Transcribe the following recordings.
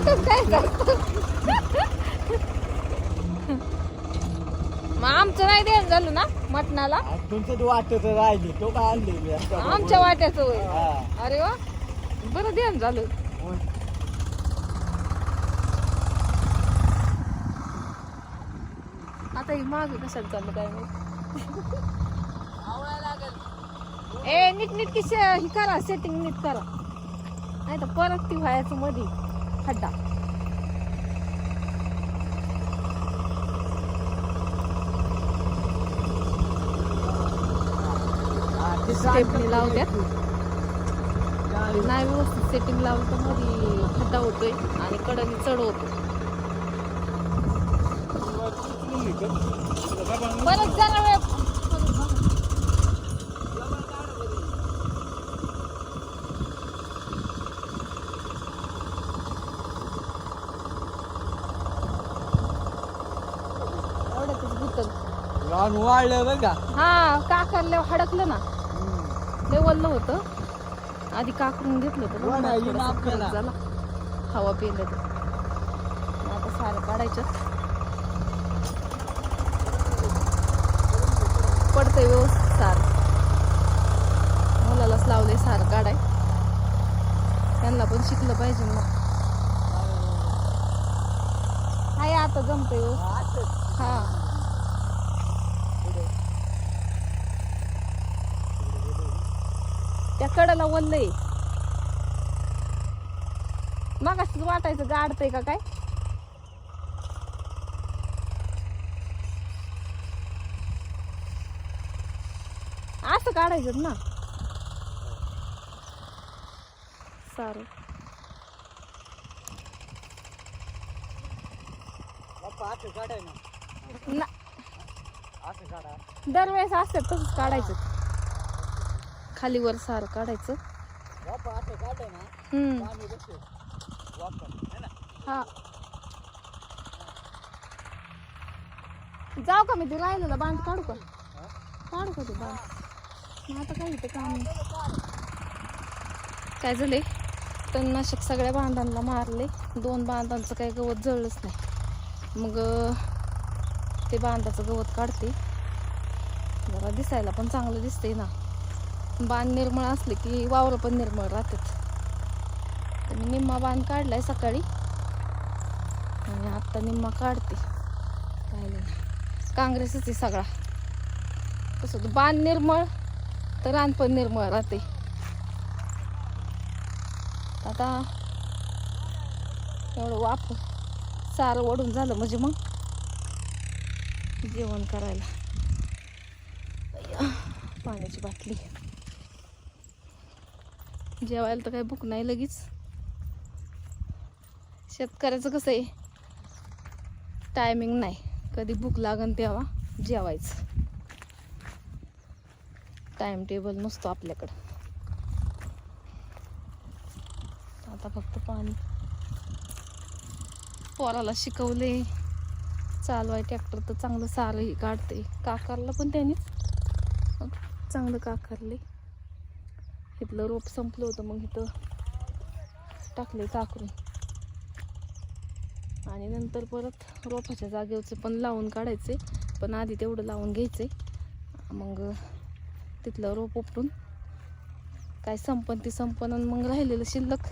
मटण काय मग आमचं नाही देण झालं ना मटणाला? तुमचं तो वाटत राहिले तो काय आणले मी आता? आमच्या वाट्याचं होय. हा. अरे वा. बरं देण झालं. आता ही माग कशाला चाललं काय माहीत? ए नीट नीट की ही करा सेटिंग नीट करा. नाही तर परत ती व्हायचं मध्ये खड्डा. स्टेपनी लावत्यात. नाही व्यवस्थित सेटिंग लावलं तर मध्ये खड्डा होतोय आणि कडनी चढ होतो परत जरा वेळ रान बरं का? हा काकारल्यावर हडकलं ना. लय वल्ल होतं. आधी काकरून घेतलं होतं हो ना, ना, येईन थोडंसं आपल्याला. फरक झाला. हवा पिलं आता सारं काढायचं. पडतंय व्यवस्थित सार. मुलालाच लावलंय सार काढाय. त्यांना पण शिकलं पाहिजे मग. हाय आता जमतंय व्यवस्थित हा त्या कडाला वल्लय. मग असंच वाटायचं गाडतंय का काय? असं काढायचं ना. सारं. दरवेळेस असतात तसंच काढायचं. खाली वर काढायचं. हा. जाऊ का मी ते राहिलेला बांध काढू का? काढू का ते बांध? मग आता काय इथे काम काय झाले तणनाशक सगळ्या बांधांना मारले. दोन बांधांचं काही गवत जळलंच नाही. मग ते बांधाचं गवत काढते. जरा दिसायला पण चांगलं दिसतंय ना. बांध निर्मळ असले की वावरं पण निर्मळ राहतात. मी निम्मा बांध काढलाय सकाळी. आणि आत्ता निम्मा काढते. काँग्रेसच आहे सगळा. तसं बांध निर्मळ तर रान पण निर्मळ राहते. आता एवढं वाफ सारं ओढून झालं म्हणजे मग जेवण करायला. पाण्याची बाटली. जेवायला तर काही भूक नाही लगेच. शेतकऱ्याचं कसं आहे? टायमिंग नाही. कधी भूक लागन तेव्हा जेवायचं. टाइम टेबल नसतो आपल्याकडं. आता फक्त पाणी. पोराला शिकवले चालू आहे ट्रॅक्टर तर चांगलं सारंही काढते काकारला पण त्यानेच चांगलं काकारले इथलं रोप संपलं होतं मग इथं टाकले काकरून आणि नंतर परत रोपाच्या जागेवरचे पण लावून काढायचे पण आधी तेवढं लावून घ्यायचे मग तिथलं रोप उपटून काय संपन ती संपन आणि मग राहिलेलं शिल्लक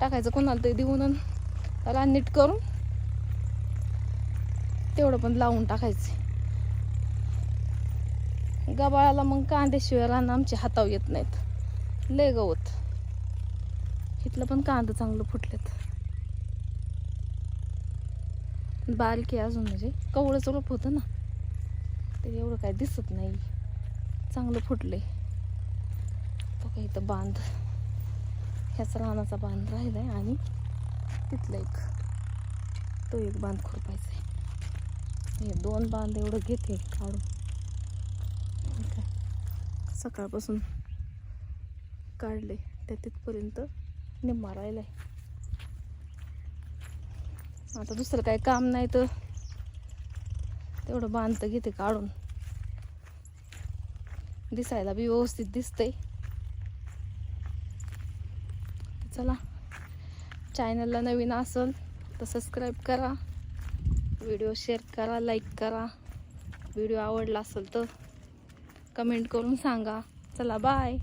टाकायचं कोणाला तरी देऊन आणि नीट करून तेवढं पण लावून टाकायचे गबाळाला मग कांद्याशिवाय रान आमच्या हातावर येत नाहीत. लय गवत. इथलं पण कांदा चांगलं फुटलेत. बारीक अजून म्हणजे कवळंच रोप होतं ना ते एवढं काय दिसत नाही. चांगलं फुटले तो काही इथं बांध. ह्याच रानाचा बांध राहिलाय आणि तिथलं एक तो एक बांध खुरपायचा आहे हे दोन बांध एवढं घेते काढून. सकाळपासून काढले. त्या तिथपर्यंत निम्मा राहिलाय. आता दुसरं काही काम नाही तर तेवढं बांधतं घेते काढून. दिसायला बी व्यवस्थित दिसतंय. चला. चॅनलला नवीन असेल तर सबस्क्राईब करा. व्हिडिओ शेअर करा लाईक करा. व्हिडिओ आवडला असेल तर कमेंट करून सांगा. चला बाय